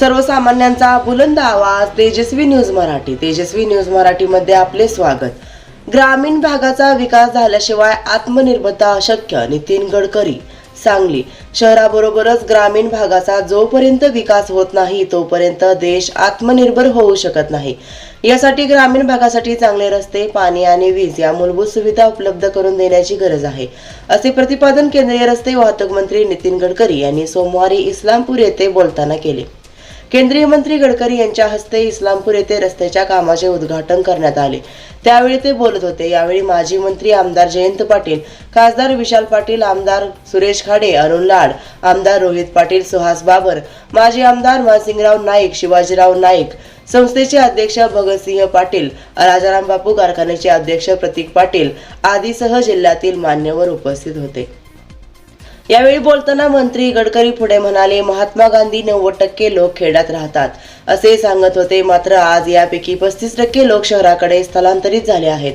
सर्वसामान्यांचा बुलंद आवाज तेजस्वी न्यूज मराठी. तेजस्वी न्यूज मराठीमध्ये आपले स्वागत. ग्रामीण भागाचा विकास झाल्याशिवाय आत्मनिर्भरता अशक्य नितीन गडकरी सांगली. शहराबरोबरच ग्रामीण भागाचा जोपर्यंत विकास होत नाही तोपर्यंत देश आत्मनिर्भर होऊ शकत नाही. यासाठी ग्रामीण भागासाठी चांगले रस्ते पाणी आणि वीज या मूलभूत सुविधा उपलब्ध करून देण्याची गरज आहे. असे प्रतिपादन केंद्रीय रस्ते वाहतूक मंत्री नितीन गडकरी यांनी सोमवारी इस्लामपूर येथे बोलताना केले. केंद्रीय मंत्री गडकरी यांच्या हस्ते इस्लामपूर येथे रस्त्याच्या कामाचे उद्घाटन करण्यात आले. त्यावेळी ते बोलत होते. यावेळी माजी मंत्री आमदार जयंत पाटील खासदार विशाल पाटील आमदार सुरेश खाडे अरुण लाड आमदार रोहित पाटील सुहास बाबर माजी आमदार मानसिंगराव नाईक शिवाजीराव नाईक संस्थेचे अध्यक्ष भगतसिंह पाटील राजाराम बापू कारखान्याचे अध्यक्ष प्रतीक पाटील आदीसह जिल्ह्यातील मान्यवर उपस्थित होते. यावेळी बोलताना मंत्री गडकरी पुढे म्हणाले महात्मा गांधी नव्वद टक्के लोक खेड्यात राहतात. असे सांगत होते मात्र आज यापैकी पस्तीस टक्के लोक शहराकडे स्थलांतरित झाले आहेत.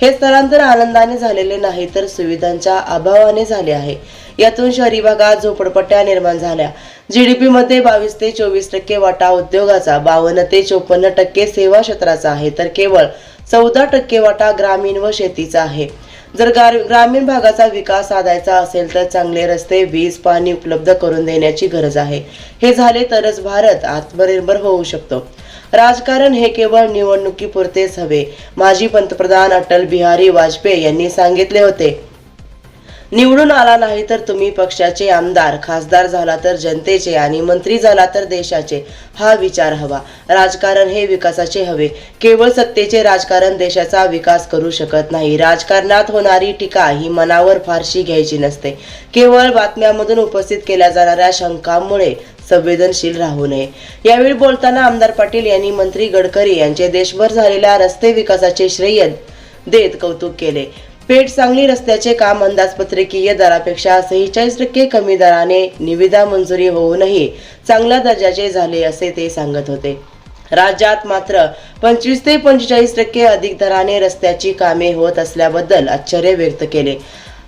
हे स्थलांतर आनंदाने झालेले नाही तर सुविधांच्या अभावाने झाले आहे. यातून शहरी भागात झोपडपट्ट्या निर्माण झाल्या. जीडीपी मध्ये बावीस ते चोवीस टक्के वाटा उद्योगाचा बावन्न ते चोपन्न टक्के सेवा क्षेत्राचा आहे तर केवळ चौदा टक्के वाटा ग्रामीण व शेतीचा आहे. जर ग्रामीण भागाचा विकास साधायचा असेल तर चांगले रस्ते वीज पाणी उपलब्ध करून देण्याची गरज आहे. हे झाले तरच भारत आत्मनिर्भर होऊ शकतो. राजकारण हे केवळ निवडणुकीपुरतेच हवे. माजी पंतप्रधान अटल बिहारी वाजपेयी यांनी सांगितले होते निवडून आला नाही तर तुम्ही पक्षाचे आमदार खासदार झाला तर जनतेचे आणि मंत्री झाला तर देशाचे हा विचार हवा. राजकारण हे विकासाचे हवे. केवळ सत्तेचे राजकारण देशाचा विकास करू शकत नाही. राजकारणात होणारी टीका ही मनावर फारशी घ्यायची नसते. केवळ बातम्यामधून उपस्थित केल्या जाणाऱ्या शंकांमुळे संवेदनशील राहू नये. यावेळी बोलताना आमदार पाटील यांनी मंत्री गडकरी यांचे देशभर झालेल्या रस्ते विकासाचे श्रेय देत कौतुक केले. पेठ सांगली रस्त्याचे काम अंदाजपत्रकीय दरापेक्षा सेहेचाळीस टक्के कमी दराने निविदा मंजुरी होऊनही चांगल्या दर्जाचे झाले असे ते सांगत होते. राज्यात मात्र पंचवीस ते पंचेचाळीस टक्के अधिक दराने रस्त्याची कामे होत असल्याबद्दल आश्चर्य व्यक्त केले.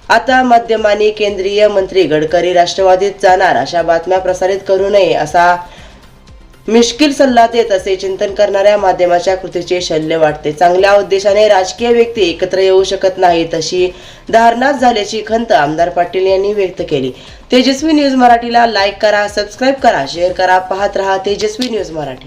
आता माध्यमांनी केंद्रीय मंत्री गडकरी राष्ट्रवादीत जाणार अशा बातम्या प्रसारित करू नये असा मिश्किल सल्ला देत असे चिंतन करणाऱ्या माध्यमाच्या कृतीचे शल्य वाटते. चांगल्या उद्देशाने राजकीय व्यक्ती एकत्र येऊ शकत नाहीत अशी धारणाच झाल्याची खंत आमदार पाटील यांनी व्यक्त केली. तेजस्वी न्यूज मराठीला लाईक करा सबस्क्राईब करा शेअर करा पाहत रहा तेजस्वी न्यूज मराठी.